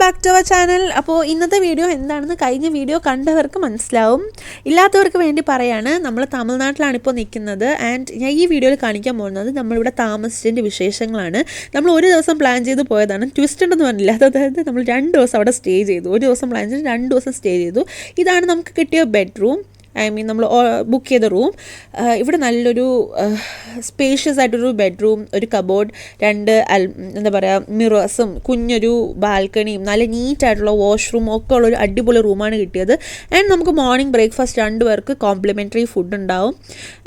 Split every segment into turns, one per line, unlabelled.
Back to our channel അപ്പോൾ ഇന്നത്തെ video എന്താണെന്ന് കഴിഞ്ഞ വീഡിയോ കണ്ടവർക്ക് മനസ്സിലാവും. ഇല്ലാത്തവർക്ക് വേണ്ടി പറയാണ്. നമ്മൾ തമിഴ്നാട്ടിലാണ് ഇപ്പോൾ നിൽക്കുന്നത്. ആൻഡ് ഞാൻ ഈ വീഡിയോയിൽ കാണിക്കാൻ പോകുന്നത് നമ്മളിവിടെ താമസിച്ചതിന്റെ വിശേഷങ്ങളാണ്. നമ്മൾ ഒരു ദിവസം പ്ലാൻ ചെയ്ത് പോയതാണ്. ട്വിസ്റ്റ് ഉണ്ടെന്ന് പറഞ്ഞില്ല? അതായത് നമ്മൾ രണ്ട് ദിവസം അവിടെ സ്റ്റേ ചെയ്തു. ഒരു ദിവസം പ്ലാൻ ചെയ്ത് രണ്ട് ദിവസം സ്റ്റേ ചെയ്തു. ഇതാണ് നമുക്ക് കിട്ടിയ ബെഡ്റൂം ഐ മീൻ നമ്മൾ ബുക്ക് ചെയ്ത റൂം ഇവിടെ നല്ലൊരു സ്പേഷ്യസ് ആയിട്ടൊരു ബെഡ്റൂം ഒരു കബോർഡ് രണ്ട് അൽ എന്താ പറയുക മിറേഴ്സും കുഞ്ഞൊരു ബാൽക്കണിയും നല്ല നീറ്റായിട്ടുള്ള വാഷ്റൂം ഒക്കെ ഉള്ള ഒരു അടിപൊളി റൂമാണ് കിട്ടിയത്. ആൻഡ് നമുക്ക് മോർണിംഗ് ബ്രേക്ക്ഫാസ്റ്റ് രണ്ട് പേർക്ക് കോംപ്ലിമെന്ററി ഫുഡ് ഉണ്ടാവും.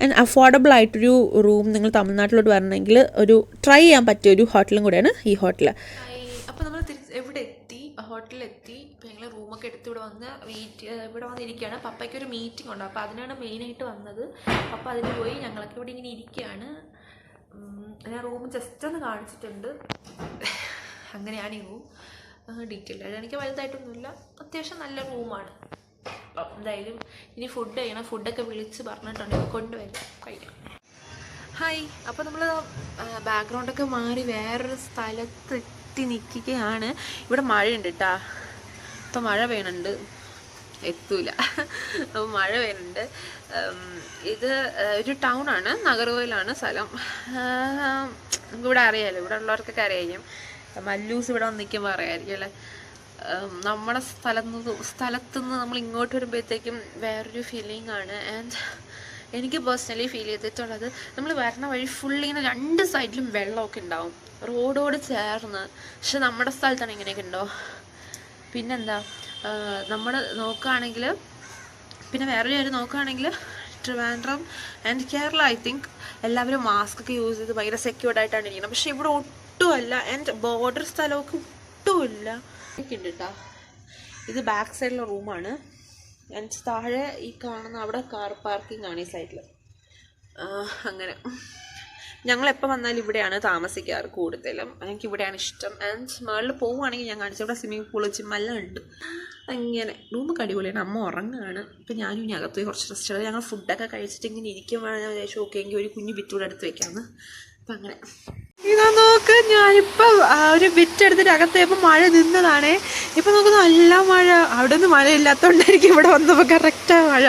ആൻഡ് അഫോർഡബിൾ ആയിട്ടൊരു റൂം നിങ്ങൾ തമിഴ്നാട്ടിലോട്ട് വരണമെങ്കിൽ ഒരു ട്രൈ ചെയ്യാൻ പറ്റിയ ഒരു ഹോട്ടലും കൂടെയാണ് ഈ ഹോട്ടൽ
അപ്പോൾ നമ്മൾ തിരിച്ച് എവിടെ എത്തി? ഹോട്ടലിലെത്തി റൂമൊക്കെ എടുത്ത് ഇവിടെ വന്ന് വെയിറ്റ് ഇവിടെ വന്നിരിക്കുകയാണ്. പപ്പയ്ക്ക് ഒരു മീറ്റിംഗ് ഉണ്ട്. അപ്പോൾ അതിനാണ് മെയിനായിട്ട് വന്നത്. പപ്പ അതിന് പോയി ഞങ്ങളൊക്കെ ഇവിടെ ഇങ്ങനെ ഇരിക്കുകയാണ്. ഞാൻ റൂം ജസ്റ്റ് ഒന്ന് കാണിച്ചിട്ടുണ്ട്. അങ്ങനെയാണ് ഈ റൂം ഡീറ്റെയിൽ ആയിട്ട്. എനിക്ക് വലുതായിട്ടൊന്നുമില്ല. അത്യാവശ്യം നല്ല റൂമാണ്. അപ്പം എന്തായാലും ഇനി ഫുഡ് ചെയ്യണം ഫുഡൊക്കെ വിളിച്ച് പറഞ്ഞിട്ടുണ്ടെങ്കിൽ കൊണ്ടുവരും. കഴിക്കാം. ഹായ് അപ്പോൾ നമ്മൾ ബാക്ക്ഗ്രൗണ്ടൊക്കെ മാറി വേറൊരു സ്ഥലത്ത് എത്തി നിൽക്കുകയാണ്. ഇവിടെ മഴയുണ്ട് കേട്ടാ ഇപ്പം മഴ പെയ്യണുണ്ട്. എത്തൂല. അപ്പോൾ മഴ പെയ്യുന്നുണ്ട് ഇത് ഒരു ടൗൺ ആണ്. നഗർകോയിലാണ് സ്ഥലം. ഇവിടെ അറിയാലോ. ഇവിടെ ഉള്ളവർക്കൊക്കെ അറിയാം. മല്ലൂസ് ഇവിടെ വന്ന് നിൽക്കുമ്പോൾ അറിയാമായിരിക്കും അല്ലേ? നമ്മുടെ സ്ഥലത്ത് സ്ഥലത്തുനിന്ന് നമ്മൾ ഇങ്ങോട്ട് വരുമ്പോഴത്തേക്കും വേറൊരു ഫീലിംഗ് ആണ്. ആൻഡ് എനിക്ക് പേഴ്സണലി ഫീൽ ചെയ്തിട്ടുള്ളത് നമ്മൾ വരണ വഴി ഫുള്ളി ഇങ്ങനെ രണ്ട് സൈഡിലും വെള്ളമൊക്കെ ഉണ്ടാവും. റോഡോട് ചേർന്ന്. പക്ഷെ നമ്മുടെ സ്ഥലത്താണ് ഇങ്ങനെയൊക്കെ ഉണ്ടോ? പിന്നെന്താ നമ്മൾ നോക്കുകയാണെങ്കിൽ പിന്നെ വേറൊരു കാര്യം നോക്കുകയാണെങ്കിൽ Trivandrum and Kerala I think എല്ലാവരും മാസ്ക് ഒക്കെ യൂസ് ചെയ്ത് ഭയങ്കര സെക്യൂർഡ് ആയിട്ടാണ് ഇരിക്കുന്നത്. പക്ഷെ ഇവിടെ ഒട്ടുമല്ല ആൻഡ് ബോർഡർ സ്ഥലമൊക്കെ ഒട്ടുമില്ല. ഉണ്ട് കേട്ടോ ഇത് ബാക്ക് സൈഡിലെ റൂമാണ് ആൻഡ് താഴെ ഈ കാണുന്ന അവിടെ കാർ പാർക്കിംഗ് ആണ് ഈ സൈഡിൽ അങ്ങനെ. ഞങ്ങൾ എപ്പോൾ വന്നാലും ഇവിടെയാണ് താമസിക്കാറ് കൂടുതലും. എനിക്ക് ഇവിടെയാണ് ഇഷ്ടം. ആൻഡ് മുകളിൽ പോവുകയാണെങ്കിൽ ഞാൻ കാണിച്ചു ഇവിടെ സ്വിമ്മിംഗ് വെച്ച് ജിമ്മെല്ലാം ഉണ്ട്. അങ്ങനെ. റൂമൊക്കെ അടിപൊളിയാണ്. അമ്മ ഉറങ്ങുകയാണ് ഇപ്പം ഞാനും ഇനി അകത്ത് കുറച്ച് റെസ്റ്റ് ഞങ്ങൾ ഫുഡൊക്കെ കഴിച്ചിട്ട് ഇങ്ങനെ ഇരിക്കുമ്പോഴാണ് ഞാൻ വിചാരിച്ചു ഓക്കെ എങ്കിൽ ഒരു കുഞ്ഞു ബിറ്റൂടെ അടുത്ത് വെക്കാമെന്ന് അപ്പം അങ്ങനെ. ഇതാ നോക്ക്. ഞാനിപ്പോൾ ഒരു ബിറ്റ് എടുത്തിട്ട് അകത്തേപ്പോൾ മഴ നിന്നതാണേ. ഇപ്പം നോക്ക് നല്ല മഴ. അവിടെ നിന്ന് മഴ ഇല്ലാത്തതുകൊണ്ടായിരിക്കും ഇവിടെ വന്നപ്പോൾ കറക്റ്റാണ് മഴ.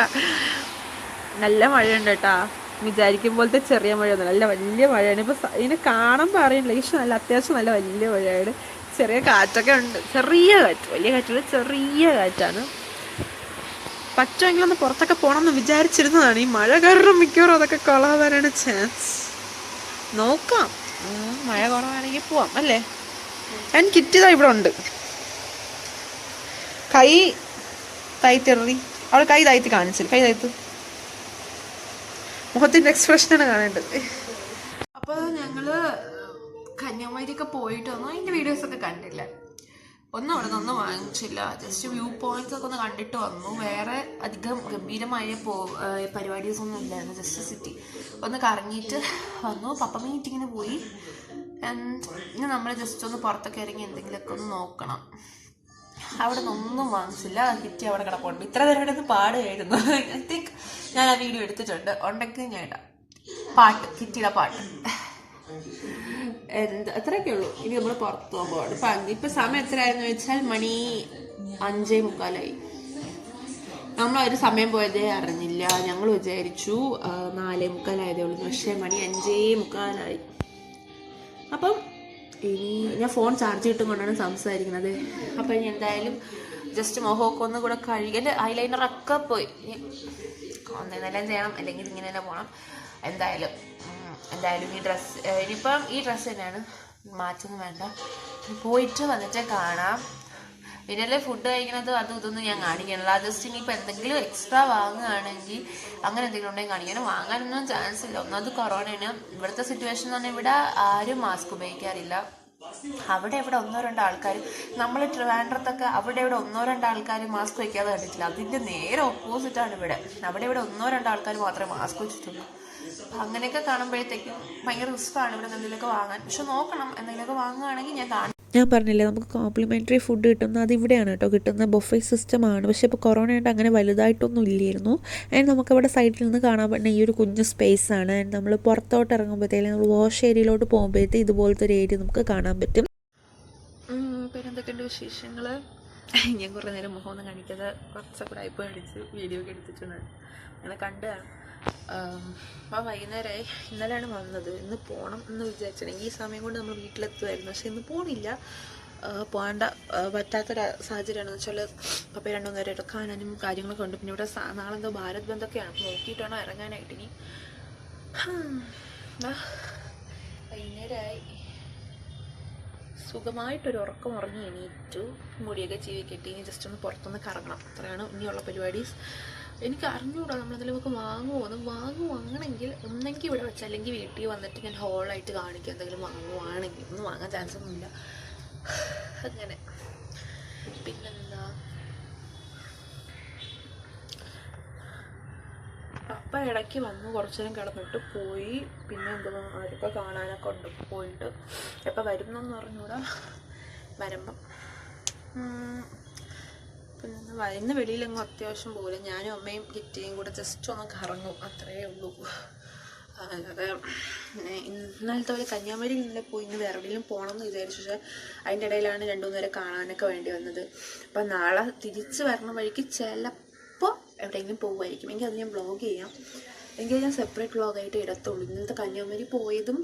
നല്ല മഴയുണ്ട് കേട്ടാ. വിചാരിക്കും പോലത്തെ ചെറിയ മഴയൊന്നും നല്ല വലിയ മഴയാണ്. ഇപ്പൊ ഇതിനെ കാണുമ്പോൾ അറിയില്ല പക്ഷെ നല്ല അത്യാവശ്യം നല്ല വലിയ മഴയാണ്. ചെറിയ കാറ്റൊക്കെ ഉണ്ട്. ചെറിയ കാറ്റ് വലിയ കാറ്റല്ല ചെറിയ കാറ്റാണ്. പറ്റുമെങ്കിലൊന്ന് പുറത്തൊക്കെ പോകണം എന്ന് വിചാരിച്ചിരുന്നതാണ്. ഈ മഴ കാരണം മിക്കവാറും അതൊക്കെ കൊള്ളാതാനാണ് ചാൻസ് നോക്കാം. മഴ കുറവാണെങ്കിൽ പോവാം അല്ലേ? ഞാൻ കിറ്റിതാ ഇവിടെ ഉണ്ട്. കൈ തായ്ത്തിറി അവൾ കൈ തായ്ത്തി കാണിച്ചില്ല. കൈ തായ്ത്ത് മുഖത്തിന്റെ എക്സ്പ്രഷനാണ് കാണേണ്ടത്. അപ്പോൾ ഞങ്ങൾ കന്യാകുമാരിയൊക്കെ പോയിട്ട് വന്നു വീഡിയോസ് ഒക്കെ കണ്ടില്ല. ഒന്നും അവിടെ നിന്നൊന്നും വാങ്ങിച്ചില്ല. ജസ്റ്റ് വ്യൂ പോയിന്റ്സ് ഒക്കെ ഒന്ന് കണ്ടിട്ട് വന്നു. വേറെ അധികം ഗംഭീരമായ പരിപാടീസ് ഒന്നും ഇല്ലായിരുന്നു. ജസ്റ്റ് സിറ്റി ഒന്ന് കറങ്ങിയിട്ട് വന്നു. പപ്പ മീറ്റിങ്ങിന് പോയി. ഇനി നമ്മൾ ജസ്റ്റ് ഒന്ന് പുറത്തൊക്കെ ഇറങ്ങി എന്തെങ്കിലുമൊക്കെ ഒന്ന് നോക്കണം. അവിടെ നിന്നൊന്നും വാങ്ങിച്ചില്ല. കിറ്റി അവിടെ കിടപ്പുണ്ട്. ഇത്ര നേരം ഇവിടെ നിന്ന് പാടുകയായിരുന്നു ഐ തിങ്ക് ഞാൻ ആ വീഡിയോ എടുത്തിട്ടുണ്ട്. ഉണ്ടെങ്കിൽ ഞാൻ ഇടാം. പാട്ട്. കിറ്റിയുടെ പാട്ട്. എന്ത്? അത്രയൊക്കെ ഉള്ളൂ. ഇനി നമ്മൾ പുറത്ത് പോകാൻ ഇപ്പൊ ഇപ്പം സമയം എത്രയായിരുന്നു വെച്ചാൽ മണി അഞ്ചേ മുക്കാലായി. നമ്മൾ ഒരു സമയം പോയതേ അറിഞ്ഞില്ല. ഞങ്ങൾ വിചാരിച്ചു നാലേ മുക്കാലായതേ ഉള്ളൂ. പക്ഷേ മണി അഞ്ചേ മുക്കാലായി. അപ്പം ഇനി ഞാൻ ഫോൺ ചാർജ് കിട്ടും കൊണ്ടാണ് സംസാരിക്കുന്നത്. അപ്പം ഇനി എന്തായാലും ജസ്റ്റ് മുഖമൊക്കെ ഒന്നും കൂടെ കഴുകി എന്റെ ഐലൈനറൊക്കെ പോയി. ഒന്നെന്നെല്ലാം ചെയ്യണം അല്ലെങ്കിൽ ഇങ്ങനെ തന്നെ പോകണം എന്തായാലും എന്തായാലും ഈ ഡ്രസ്സ് ഇനിയിപ്പം ഈ ഡ്രസ്സ് തന്നെയാണ്. മാറ്റൊന്നും വേണ്ട. പോയിട്ട് വന്നിട്ട് കാണാം. പിന്നല്ലേ ഫുഡ് കഴിക്കുന്നത് അതും ഇതൊന്നും ഞാൻ കാണിക്കണില്ല. ജസ്റ്റ് ഇനിയിപ്പോൾ എന്തെങ്കിലും എക്സ്ട്രാ വാങ്ങുകയാണെങ്കിൽ അങ്ങനെ എന്തെങ്കിലും ഉണ്ടെങ്കിൽ കാണിക്കണം വാങ്ങാനൊന്നും ചാൻസ് ഇല്ല. ഒന്നാമത് കൊറോണയാണ്. ഇവിടുത്തെ സിറ്റുവേഷൻ എന്ന് പറഞ്ഞാൽ ഇവിടെ ആരും മാസ്ക് ഉപയോഗിക്കാറില്ല. അവിടെ ഇവിടെ ഒന്നോ രണ്ടോ ആൾക്കാർ നമ്മൾ ട്രിവാൻഡ്രത്തൊക്കെ അവിടെ ഇവിടെ ഒന്നോ രണ്ടോ ആൾക്കാർ മാസ്ക് വയ്ക്കാതെ കണ്ടിട്ടില്ല. അതിന്റെ നേരെ ഓപ്പോസിറ്റാണ് ഇവിടെ. അവിടെ ഇവിടെ ഒന്നോ രണ്ടോ ആൾക്കാർ മാത്രമേ മാസ്ക് വെച്ചിട്ടുള്ളൂ. അങ്ങനെയൊക്കെ കാണുമ്പോഴത്തേക്കും ഭയങ്കര റിസ്ക്കാണ് ഇവിടെ എന്തെങ്കിലുമൊക്കെ വാങ്ങാൻ. പക്ഷെ നോക്കണം. എന്തെങ്കിലുമൊക്കെ വാങ്ങുകയാണെങ്കിൽ ഞാൻ കാണും.
ഞാൻ പറഞ്ഞില്ലേ നമുക്ക് കോംപ്ലിമെന്ററി ഫുഡ് കിട്ടുന്ന അത് ഇവിടെയാണ് കേട്ടോ കിട്ടുന്ന ബൊഫേ സിസ്റ്റമാണ് പക്ഷേ ഇപ്പോൾ കൊറോണ ആയിട്ട് അങ്ങനെ വലുതായിട്ടൊന്നും ഇല്ലായിരുന്നു. ആൻഡ് നമുക്കവിടെ സൈഡിൽ നിന്ന് കാണാൻ പറ്റുന്ന ഈ ഒരു കുഞ്ഞ് സ്പേസ് ആണ്. ആൻഡ് നമ്മൾ പുറത്തോട്ട് ഇറങ്ങുമ്പോഴത്തേക്കും നമ്മൾ വാഷ് ഏരിയയിലോട്ട് പോകുമ്പോഴത്തേക്ക് ഇതുപോലത്തെ ഒരു ഏരിയ നമുക്ക് കാണാൻ പറ്റും.
പിന്നെ എന്തൊക്കെയുണ്ട് വിശേഷങ്ങൾ ഞാൻ കുറേ നേരം മുഖമൊന്നും കാണിക്കാതെ കുറച്ചൊക്കെ ടൈപ്പ് അടിച്ച് വീഡിയോ ഒക്കെ എടുത്തിട്ടുണ്ട്. അങ്ങനെ കണ്ട് അപ്പോൾ വൈകുന്നേരമായി ഇന്നലെയാണ് വന്നത്. ഇന്ന് പോകണം എന്ന് വിചാരിച്ചിട്ടുണ്ടെങ്കിൽ ഈ സമയം കൊണ്ട് നമ്മൾ വീട്ടിലെത്തുമായിരുന്നു പക്ഷെ ഇന്ന് പോണില്ല. ആ, പോകേണ്ട ആ, പറ്റാത്തൊരു സാഹചര്യമാണെന്ന് വെച്ചാൽ പപ്പ രണ്ടു മൂന്ന് നേരം എടുക്കാനും കാര്യങ്ങളൊക്കെ ഉണ്ട്. പിന്നെ ഇവിടെ നാളെ എന്തോ ഭാരത് ബന്ധൊക്കെയാണ്. അപ്പോൾ നോക്കിയിട്ട് ഇറങ്ങാനായിട്ട് ഇനി. വൈകുന്നേരമായി സുഖമായിട്ടൊരു ഉറക്കം ഉറങ്ങി എണീറ്റു. മുടിയൊക്കെ ചീവി കെട്ടി ഇനി ജസ്റ്റ് ഒന്ന് പുറത്തൊന്ന് കറങ്ങണം. അത്രയാണ് ഇനിയുള്ള പരിപാടീസ്. എനിക്ക് അറിഞ്ഞൂടാ നമ്മളെന്തെങ്കിലുമൊക്കെ വാങ്ങുമോ അത് വാങ്ങുവാണെങ്കിൽ ഒന്നെങ്കിൽ ഇവിടെ വെച്ച് അല്ലെങ്കിൽ വീട്ടിൽ വന്നിട്ട് ഞാൻ ഹോളായിട്ട് കാണിക്കും എന്തെങ്കിലും വാങ്ങുവാണെങ്കിൽ. ഒന്നും വാങ്ങാൻ ചാൻസ് ഒന്നുമില്ല. അങ്ങനെ. പിന്നെന്താ? അപ്പ ഇടയ്ക്ക് വന്നു. കുറച്ച് നേരം കിടന്നിട്ട് പോയി. പിന്നെ എന്തോ ആരൊക്കെ കാണാനൊക്കെ ഉണ്ട്. പോയിട്ട്. എപ്പോൾ വരുന്നെന്ന് പറഞ്ഞൂടാ വരുമ്പം. പിന്നെ ഇന്ന് വെളിയിലങ്ങ് അത്യാവശ്യം പോലെ ഞാനും അമ്മയും കിറ്റിയും കൂടെ ജസ്റ്റ് ഒന്ന് കറങ്ങും. അത്രയേ ഉള്ളൂ. ഇന്നലത്തെ പോലെ കന്യാകുമാരി ഇന്നലെ പോയി. ഇന്ന് വേറെ എവിടെയെങ്കിലും പോകണം എന്ന് വിചാരിച്ചു. പക്ഷേ അതിന്റെ ഇടയിലാണ് രണ്ടു മൂന്ന് നേരം കാണാനൊക്കെ വേണ്ടി വന്നത്. അപ്പം നാളെ തിരിച്ച് വരണ വഴിക്ക് ചിലപ്പോൾ എവിടെയെങ്കിലും പോകുമായിരിക്കും എങ്കിൽ അത് ഞാൻ ബ്ലോഗ് ചെയ്യാം. എങ്കിൽ ഞാൻ സെപ്പറേറ്റ് ബ്ലോഗായിട്ട് ഇടത്തുള്ളൂ. ഇന്നത്തെ കന്യാകുമാരി പോയതും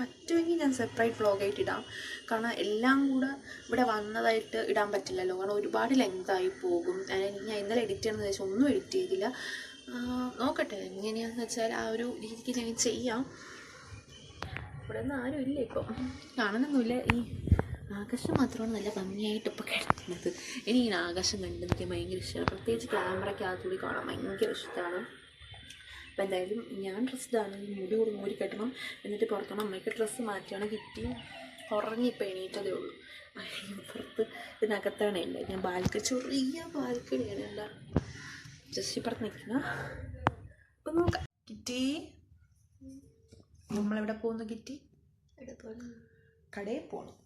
പറ്റുമെങ്കിൽ ഞാൻ സെപ്പറേറ്റ് വ്ളോഗായിട്ട് ഇടാം. കാരണം എല്ലാം കൂടെ ഇവിടെ വന്നതായിട്ട് ഇടാൻ പറ്റില്ലല്ലോ. കാരണം ഒരുപാട് ലെങ്തായി പോകും. ഞാൻ ഇന്നലെ എഡിറ്റ് ചെയ്യണമെന്ന് വെച്ചാൽ ഒന്നും എഡിറ്റ് ചെയ്തില്ല. നോക്കട്ടെ. എങ്ങനെയാണെന്ന് വെച്ചാൽ ആ ഒരു രീതിക്ക് ഞാൻ ചെയ്യാം. ഇവിടെ നിന്ന് ആരും ഇല്ല ഇപ്പം. കാണുന്നൊന്നുമില്ല. ഈ ആകാശം മാത്രമാണ് നല്ല ഭംഗിയായിട്ട് ഇപ്പോൾ കിടക്കുന്നത്. എനിക്ക് ഇങ്ങനെ ആകാശം കണ്ട് ഭയങ്കര ഇഷ്ടമാണ്. പ്രത്യേകിച്ച് ക്യാമറയ്ക്കകത്തുകൂടി കാണാൻ ഭയങ്കര ഇഷ്ടമാണ്. അപ്പം എന്തായാലും ഞാൻ ഡ്രസ്ഡാണ് ഈ മുടി കൂടി മൂടി കെട്ടണം. എന്നിട്ട് പുറത്തോണം അമ്മയ്ക്ക് ഡ്രസ്സ് മാറ്റിയാണ് കിട്ടി. ഉറങ്ങിപ്പോൾ എണീറ്റതേ ഉള്ളൂ. പുറത്ത് ഇതിനകത്താണ് ഇല്ല ഞാൻ ബാൽക്കണി ചെറിയ ബാൽക്കണിയാണ് എന്താ ജസ്റ്റ് ഇപ്പുറത്ത് നിൽക്കുന്ന. അപ്പം നോക്കാം. കിറ്റി നമ്മളെവിടെ പോകുന്നു കിറ്റി കടയിൽ പോകണം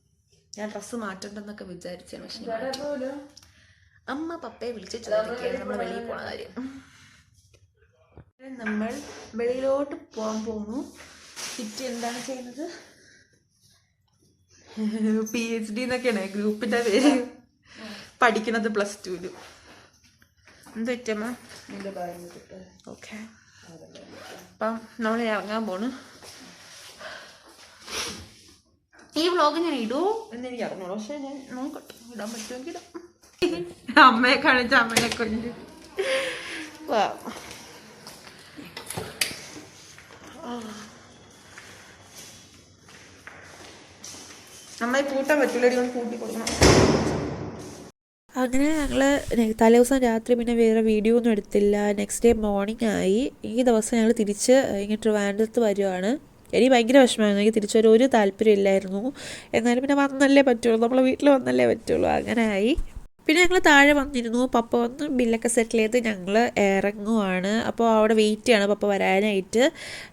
ഞാൻ ഡ്രസ്സ് മാറ്റണ്ടെന്നൊക്കെ വിചാരിച്ചാണ് പക്ഷെ. അമ്മ പപ്പയെ വിളിച്ച് ചോദിക്കുകയാണ് നമ്മൾ വെളിയിൽ പോണ കാര്യം. നമ്മൾ വെളിയിലോട്ട് പോകാൻ പോകുന്നു. കിറ്റ് എന്താണ് ചെയ്യുന്നത്? പി എച്ച് ഡി എന്നൊക്കെയാണ് ഗ്രൂപ്പിന്റെ പേര്. പഠിക്കുന്നത് പ്ലസ് ടുവിൽ എന്ത് പറ്റമ്മ ഓക്കെ അപ്പം നമ്മൾ ഇറങ്ങാൻ പോണു. ഈ വ്ളോഗ് ഞാൻ ഇടുമോ എന്ന് എനിക്ക് അറിഞ്ഞോളൂ പക്ഷെ ഞാൻ നോക്കട്ടെ. ഇടാൻ പറ്റുമെങ്കിൽ ഇടാം. അമ്മയെ കാണിച്ച അമ്മയെ കൊണ്ട് വാ. ഒന്ന്
അങ്ങനെ ഞങ്ങൾ തലേ ദിവസം രാത്രി പിന്നെ വേറെ വീഡിയോ ഒന്നും എടുത്തില്ല. നെക്സ്റ്റ് ഡേ മോർണിംഗ് ആയി. ഈ ദിവസം ഞങ്ങൾ തിരിച്ച് ഇങ്ങനെ ട്രിവാൻഡ്രത്ത് വരുവാണ്. എനിക്ക് ഭയങ്കര വിഷമമായിരുന്നു. എനിക്ക് തിരിച്ചു വരാൻ ഒരു താല്പര്യം ഇല്ലായിരുന്നു എന്നാലും പിന്നെ വന്നല്ലേ പറ്റുള്ളൂ. നമ്മളെ വീട്ടിൽ വന്നല്ലേ പറ്റുള്ളൂ. അങ്ങനെ ആയി. പിന്നെ ഞങ്ങൾ താഴെ വന്നിരുന്നു. പപ്പ വന്ന് ബില്ലൊക്കെ സെറ്റിൽ ചെയ്ത് ഞങ്ങൾ ഇറങ്ങുവാണ് അപ്പോൾ അവിടെ വെയിറ്റ് ചെയ്യണം പപ്പ വരാനായിട്ട്.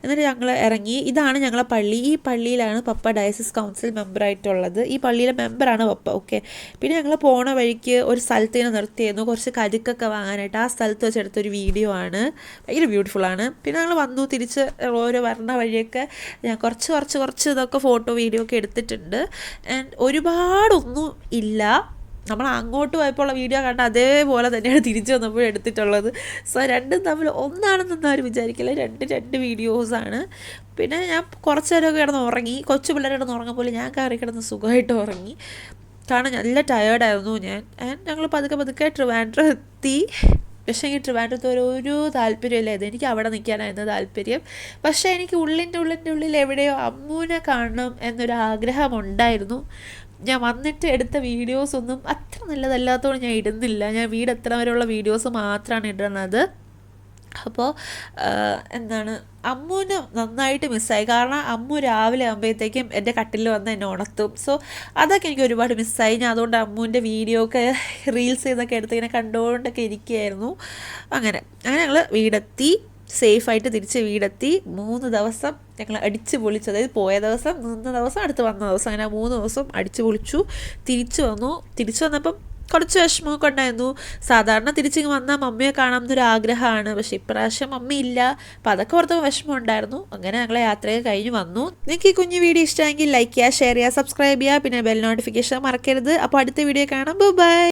എന്നിട്ട് ഞങ്ങൾ ഇറങ്ങി ഇതാണ് ഞങ്ങളെ പള്ളി. ഈ പള്ളിയിലാണ് പപ്പ ഡയസിസ് കൗൺസിൽ മെമ്പറായിട്ടുള്ളത് ഈ പള്ളിയിലെ മെമ്പറാണ് പപ്പ. ഓക്കെ പിന്നെ ഞങ്ങൾ പോണ വഴിക്ക് ഒരു സ്ഥലത്ത് ഇങ്ങനെ നിർത്തിയിരുന്നു. കുറച്ച് കരുക്കൊക്കെ വാങ്ങാനായിട്ട്. ആ സ്ഥലത്ത് വെച്ചെടുത്തൊരു വീഡിയോ ആണ്. ഭയങ്കര ബ്യൂട്ടിഫുൾ ആണ്. പിന്നെ ഞങ്ങൾ വന്നു. തിരിച്ച് ഓരോ വരണ വഴിയൊക്കെ ഞാൻ കുറച്ച് കുറച്ച് കുറച്ച് ഇതൊക്കെ ഫോട്ടോ വീഡിയോ ഒക്കെ എടുത്തിട്ടുണ്ട്. ആൻഡ് ഒരുപാടൊന്നും ഇല്ല. നമ്മൾ അങ്ങോട്ട് പോയപ്പോൾ വീഡിയോ കണ്ട അതേപോലെ തന്നെയാണ് തിരിച്ചു വന്നപ്പോൾ എടുത്തിട്ടുള്ളത്. സോ രണ്ടും തമ്മിൽ ഒന്നാണെന്നൊന്നും ആരും വിചാരിക്കില്ല. രണ്ട് രണ്ട് വീഡിയോസാണ് പിന്നെ ഞാൻ കുറച്ച് നേരമൊക്കെ കിടന്ന് ഉറങ്ങി. കൊച്ചു പിള്ളേർ കിടന്ന് ഉറങ്ങുമ്പോൾ ഞാൻ കയറി കിടന്ന് സുഖമായിട്ട് ഉറങ്ങി. കാരണം നല്ല ടയേർഡായിരുന്നു ഞാൻ. ആൻഡ് ഞങ്ങൾ പതുക്കെ പതുക്കെ ട്രിവാൻഡ്രം എത്തി പക്ഷേ എനിക്ക് ട്രിവാൻഡ്രത്ത് ഒരു ഒരു താല്പര്യമില്ലായിരുന്നു എനിക്ക് അവിടെ നിൽക്കാനായിരുന്നു താല്പര്യം. പക്ഷേ എനിക്ക് ഉള്ളിന്റെ ഉള്ളിന്റെ ഉള്ളിൽ എവിടെയോ അമ്മൂനെ കാണണം എന്നൊരു ആഗ്രഹം ഉണ്ടായിരുന്നു. ഞാൻ വന്നിട്ട് എടുത്ത വീഡിയോസ് ഒന്നും അത്ര നല്ലതല്ലാത്തതുകൊണ്ട് ഞാൻ ഇടുന്നില്ല. ഞാൻ വീട് എത്ര വരെയുള്ള വീഡിയോസ് മാത്രമാണ് ഇടുന്നത്. അപ്പോൾ എന്താണ് അമ്മുവിന് നന്നായിട്ട് മിസ്സായി കാരണം അമ്മു രാവിലെ ആകുമ്പോഴത്തേക്കും എന്റെ കട്ടിൽ വന്ന് എന്നെ ഉണർത്തും. സോ അതൊക്കെ എനിക്ക് ഒരുപാട് മിസ്സായി ഞാൻ അതുകൊണ്ട് അമ്മുവിന്റെ വീഡിയോ ഒക്കെ റീൽസ് ചെയ്തൊക്കെ എടുത്ത് ഇങ്ങനെ കണ്ടുകൊണ്ടൊക്കെ ഇരിക്കുകയായിരുന്നു. അങ്ങനെ അങ്ങനെ ഞങ്ങൾ വീടെത്തി. സേഫായിട്ട് തിരിച്ച് വീടെത്തി. മൂന്ന് ദിവസം ഞങ്ങൾ അടിച്ചു പൊളിച്ചു. അതായത് പോയ ദിവസം നിന്ന ദിവസം അടുത്ത് വന്ന ദിവസം. അങ്ങനെ മൂന്ന് ദിവസം അടിച്ചു പൊളിച്ചു. തിരിച്ചു വന്നു. തിരിച്ചു വന്നപ്പം
കുറച്ച് വിഷമമൊക്കെ ഉണ്ടായിരുന്നു. സാധാരണ തിരിച്ചിങ്ങ് വന്നാൽ മമ്മിയെ കാണാമെന്നൊരു ആഗ്രഹമാണ്. പക്ഷെ ഇപ്രാവശ്യം മമ്മി ഇല്ല. അപ്പം അതൊക്കെ ഓർത്തപ്പോൾ വിഷമം ഉണ്ടായിരുന്നു. അങ്ങനെ ഞങ്ങളെ യാത്രയൊക്കെ കഴിഞ്ഞ് വന്നു. നിങ്ങൾക്ക് ഈ കുഞ്ഞു വീഡിയോ ഇഷ്ടമെങ്കിൽ ലൈക്ക് ചെയ്യുക ഷെയർ ചെയ്യുക സബ്സ്ക്രൈബ് ചെയ്യുക. പിന്നെ ബെൽ നോട്ടിഫിക്കേഷൻ മറക്കരുത്. അപ്പോൾ അടുത്ത വീഡിയോ കാണാം. ബൈ